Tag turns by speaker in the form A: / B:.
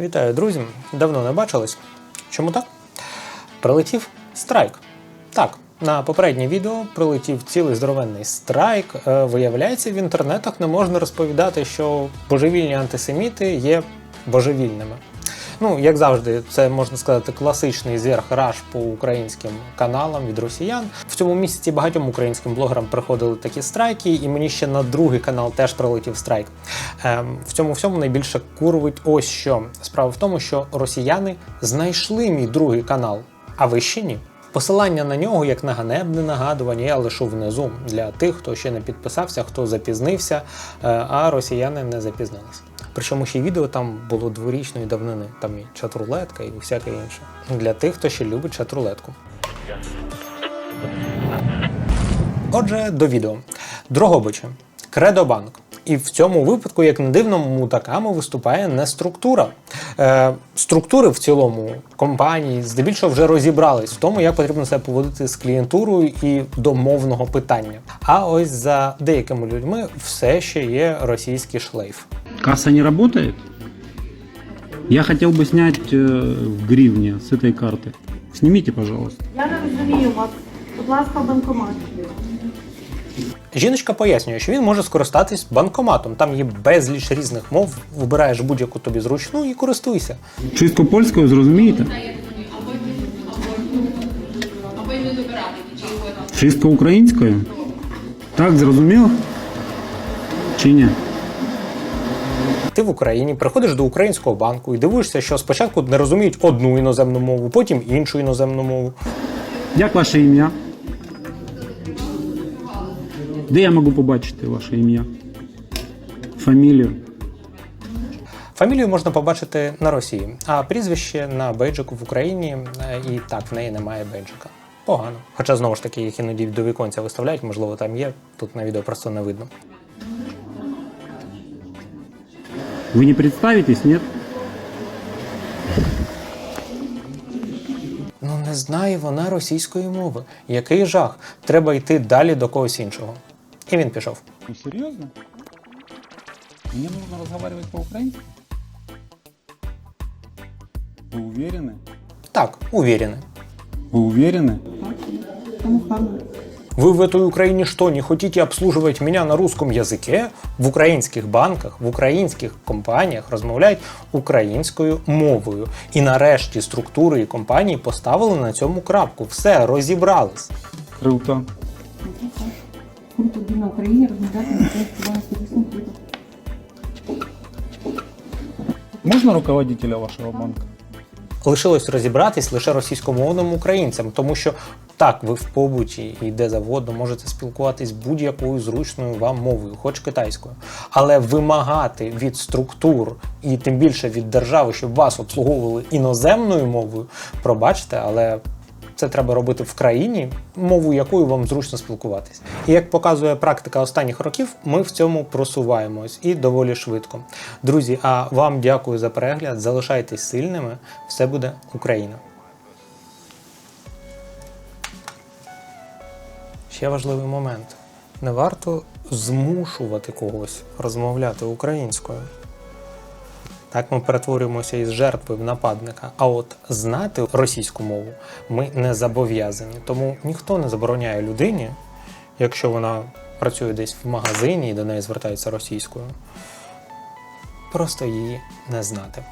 A: Вітаю, друзі! Давно не бачились. Чому так? Прилетів страйк. Так, на попереднє відео прилетів цілий здоровенний страйк. Е, Виявляється, в інтернетах не можна розповідати, що божевільні антисеміти є божевільними. Ну, як завжди, це можна сказати класичний зверх раш по українським каналам від росіян. В цьому місяці багатьом українським блогерам приходили такі страйки, і мені ще на другий канал теж прилетів страйк. Ем, в цьому всьому найбільше курвить ось що. Справа в тому, що росіяни знайшли мій другий канал, а ви ще ні. Посилання на нього, як на ганебне нагадування, я лишу внизу для тих, хто ще не підписався, хто запізнився, е, а росіяни не запізнилися. Причому ще й відео там було дворічної давнини, там і чат-рулетка і всяке інше. Для тих, хто ще любить чат-рулетку. Отже, до відео. Дрогобича, Кредобанк. І в цьому випадку, як не дивно, мутаками виступає не структура. Е, структури в цілому компанії здебільшого вже розібрались в тому, як потрібно себе поводити з клієнтурою і до мовного питання. А ось за деякими людьми все ще є російський шлейф.
B: Касса не работает? Я хотел бы снять э, в гривне с этой карты. Снимите, пожалуйста.
C: Я не розумію вас. Будь ласка, банкомат.
A: Жіночка пояснює, що він може скористатись банкоматом. Там є безліч різних мов, вибираєш будь-яку тобі зручну і користуйся.
B: Чистку польською зрозумієте? Чистку українською? Так, зрозумів? Чи ні?
A: Ти в Україні приходиш до українського банку і дивишся, що спочатку не розуміють одну іноземну мову, потім іншу іноземну мову.
B: Як ваше ім'я? Де я можу побачити ваше ім'я? Фамілію?
A: Фамілію можна побачити на Росії, а прізвище на бейджику в Україні е, і так в неї немає бейджика. Погано. Хоча знову ж таки їх іноді до віконця виставляють, можливо, там є. Тут на відео просто не видно.
B: Ви не представитесь, ні?
A: Ну не знає вона російської мови. Який жах? Треба йти далі до когось іншого. І він пішов.
B: Ну, серьезно? Мне нужно разговаривать по-украински? Вы уверены?
A: Так, уверены.
B: Вы уверены?
C: Тому впевнений.
A: Вы в этой Украине что, не хотите обслуживать меня на русском языке? В українських банках, в українських компаніях розмовляють українською мовою. І нарешті структури і компанії поставили на цьому крапку. Все, розібрались.
B: Круто.
C: Круто тоді на Україні розмовляти на українській банківській структурі.
B: Можно руководителя вашего банка?
A: Лишилось розібратись лише російськомовним українцям, тому що так, ви в побуті і де завгодно можете спілкуватись будь-якою зручною вам мовою, хоч китайською. Але вимагати від структур і тим більше від держави, щоб вас обслуговували іноземною мовою, пробачте, але це треба робити в країні, мовою якою вам зручно спілкуватись. І як показує практика останніх років, ми в цьому просуваємось і доволі швидко. Друзі, а вам дякую за перегляд. Залишайтесь сильними. Все буде Україна. Ще важливий момент. Не варто змушувати когось розмовляти українською. Так ми перетворюємося із жертви в нападника. А от знати російську мову ми не зобов'язані. Тому ніхто не забороняє людині, якщо вона працює десь в магазині і до неї звертається російською, просто її не знати.